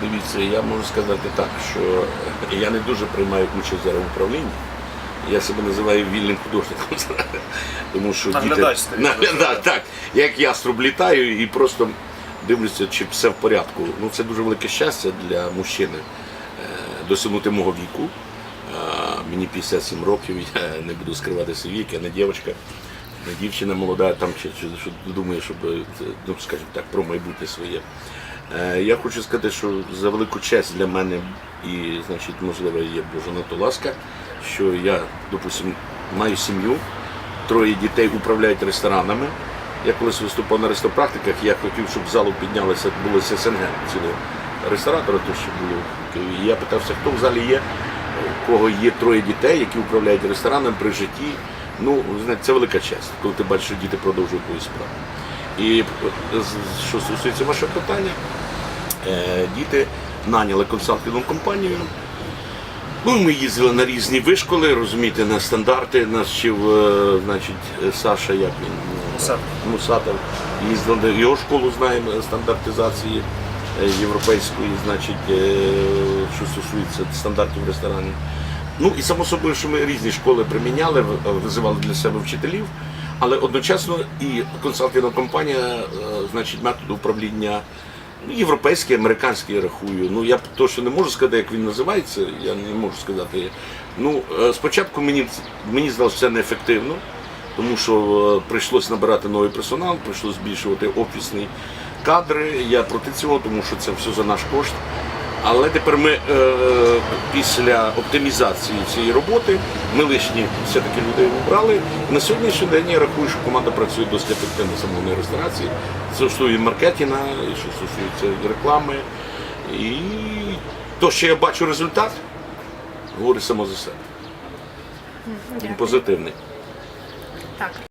дивіться, я можу сказати так, що я не дуже приймаю участь зараз в управлінні. Я себе називаю вільним художником. Тому що Наглядач діти... Наглядач, так. Як яструб літаю і просто дивлюся, чи все в порядку. Ну, це дуже велике щастя для мужчини е, досягнути мого віку. Мені 57 років, я не буду скривати свій вік, я не дівчинка, не дівчина молода, там чи, чи що думає, щоб ну скажімо так, про майбутнє своє. Е, Я хочу сказати, що за велику честь для мене і, значить, можливо, є Божа на то ласка, що я, допустим, маю сім'ю, троє дітей управляють ресторанами. Я колись виступав на рестопрактиках, я хотів, щоб в залу піднялися, були СНГ цілого ресторатора, то що було. І я питався, хто в залі є, у кого є троє дітей, які управляють рестораном при житті. Ну, це велика честь, коли ти бачиш, що діти продовжують свою справу. І е, що стосується вашого питання, е, діти наняли консалтингову компанію. Ну, ми їздили на різні вишколи, розумієте, на стандарти. Нас вчив, е, значить, Саша, як він? Мусатов. Їздили його школу, знаємо, стандартизації європейської, значить, що стосується стандартів ресторанів. Ну і само собою, що ми різні школи приміняли, визивали для себе вчителів, але одночасно і консалтингова компанія, е, значить, метод управління ну, європейський, американський я рахую. Ну я точно не можу сказати, як він називається. Я не можу сказати. Ну е, спочатку мені мені здалося це неефективно, тому що е, прийшлось набирати новий персонал, прийшлось збільшувати офісні кадри. Я проти цього, тому що це все за наш кошт. Але тепер ми е, після оптимізації цієї роботи ми лишні все-таки людей обрали. На сьогоднішній день я рахую, що команда працює досить ефективно самої реєстрації. Це стосується маркетинга, що стосується реклами. І то, що я бачу результат, говорить само за себе. Він позитивний. Так.